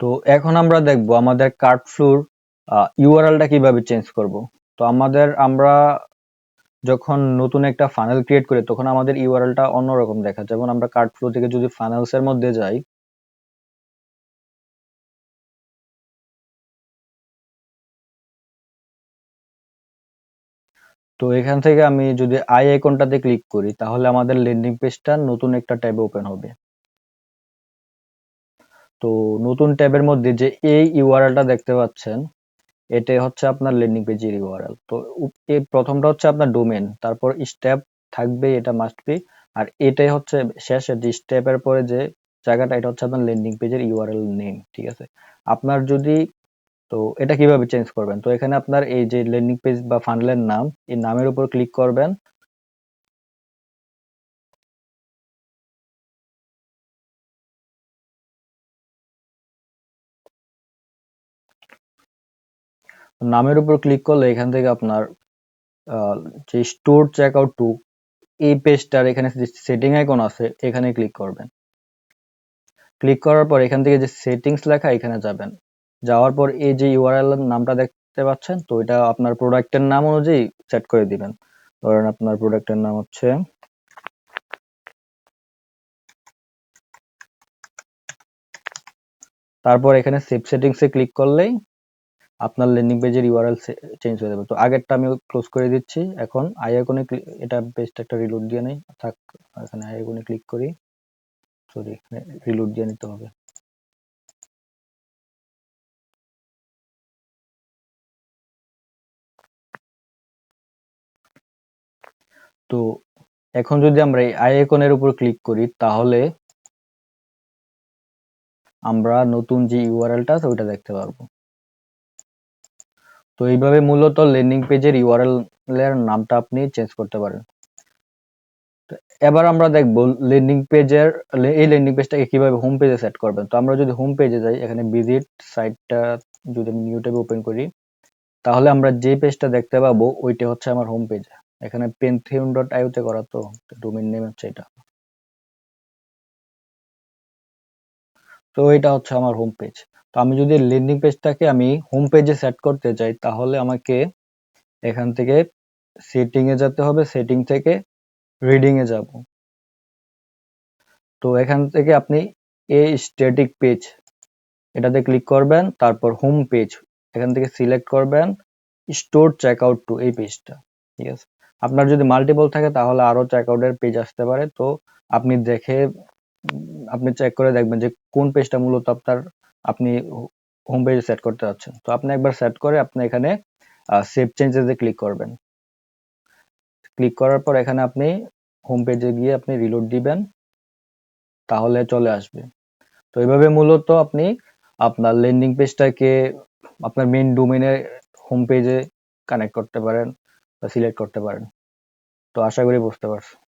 তো এখন আমরা দেখব আমাদের কার্ড ফ্লোর ইউআরএলটা কীভাবে চেঞ্জ করব। তো আমাদের আমরা যখন নতুন একটা ফানেল ক্রিয়েট করি, তখন আমাদের ইউআরএলটা অন্যরকম দেখা যেমন আমরা কার্ড ফ্লো থেকে যদি ফানেলস এর মধ্যে যাই, তো এখান থেকে আমি যদি আই আইকনটাতে ক্লিক করি, তাহলে আমাদের ল্যান্ডিং পেজটা নতুন একটা ট্যাবে ওপেন হবে। তো নতুন ট্যাবের মধ্যে যে এই ইউআরএলটা দেখতে পাচ্ছেন, এটাই হচ্ছে আপনার ল্যান্ডিং পেজের ইউআরএল তো এই প্রথমটা হচ্ছে আপনার ডোমেন, তারপর স্টেপ থাকবে, এটা মাস্ট বি আর এটাই হচ্ছে শেষে যে স্টেপের পরে যে জায়গাটা, এটা হচ্ছে আপনার ল্যান্ডিং পেজের ইউআরএল নেম ঠিক আছে? আপনার যদি, তো এটা কীভাবে চেঞ্জ করবেন? তো এখানে আপনার এই যে ল্যান্ডিং পেজ বা ফান্ডলের নাম, এই নামের উপর ক্লিক করবেন নামের উপর ক্লিক করলে এখান থেকে আপনার যে স্টোর চেক আউট টু এই পেজটার এখানে যে সেটিং আইকন আছে, এখানে ক্লিক করবেন। ক্লিক করার পর এখান থেকে যে সেটিংস লেখা, এখানে যাবেন। যাওয়ার পর এই যে ইউআরএল নামটা দেখতে পাচ্ছেন, তো এটা আপনার প্রোডাক্টের নাম অনুযায়ী সেট করে দিবেন। ধরেন আপনার প্রোডাক্টের নাম হচ্ছে তারপর এখানে সেভ সেটিংসে ক্লিক করলেই আপনার ল্যান্ডিং পেজের ইউআরএল চেঞ্জ হয়ে যাবে। তো আগেরটা আমি ক্লোজ করে দিচ্ছি। এখন আই আইকনে এটা পেজটা একটা রিলোড দিয়ে নেই। থাক, এখানে আই আইকনে ক্লিক করি। সরি এখানে রিলোড দিয়ে নিতে হবে। তো এখন যদি আমরা এই আই আইকনের উপর ক্লিক করি, তাহলে আমরা নতুন যে ইউআরএলটা আছে, ওইটা দেখতে পারব। তো এইভাবে মূলত ল্যান্ডিং পেজের ইউআরএল এর নামটা আপনি চেঞ্জ করতে পারেন। এবার আমরা দেখব ল্যান্ডিং পেজের এই ল্যান্ডিং পেজটাকে কীভাবে হোম পেজে সেট করবেন। তো আমরা যদি হোম পেজে যাই, এখানে ভিজিট সাইটটা যদি আমি নিউ ট্যাবে ওপেন করি, তাহলে আমরা যে পেজটা দেখতে পাবো, ওইটা হচ্ছে আমার হোম পেজ এখানে পেনথিউন ডট আইওতে করা তো ডোমেইন নেম হচ্ছে এটা। তো এটা হচ্ছে আমার হোম পেজ তো আমি যদি লেন্ডিং পেজটাকে আমি হোম পেজে সেট করতে চাই, তাহলে আমাকে এখান থেকে সেটিং এ যেতে হবে সেটিং থেকে রিডিং এ যাব। তো এখান থেকে আপনি এ স্ট্যাটিক পেজ এটাতে ক্লিক করবেন, তারপর হোম পেজ এখান থেকে সিলেক্ট করবেন স্টোর চেকআউট টু এই পেজটা ঠিক আছে? আপনার যদি মাল্টিপল থাকে, তাহলে আরও চেকআউটের পেজ আসতে পারে। তো আপনি দেখে আপনি চেক করে দেখবেন যে কোন পেজটা মূলত আপনার, আপনি হোম পেজে সেট করতে যাচ্ছেন। তো আপনি একবার সেট করে আপনি এখানে সেভ চেঞ্জেসে ক্লিক করবেন। ক্লিক করার পর এখানে আপনি হোম পেজে গিয়ে আপনি রিলোড দিবেন, তাহলে চলে আসবে। তো এইভাবে মূলত আপনি আপনার ল্যান্ডিং পেজটাকে আপনার মেইন ডোমেনের হোম পেজে কানেক্ট করতে পারেন বা সিলেক্ট করতে পারেন। তো আশা করি বুঝতে পারছ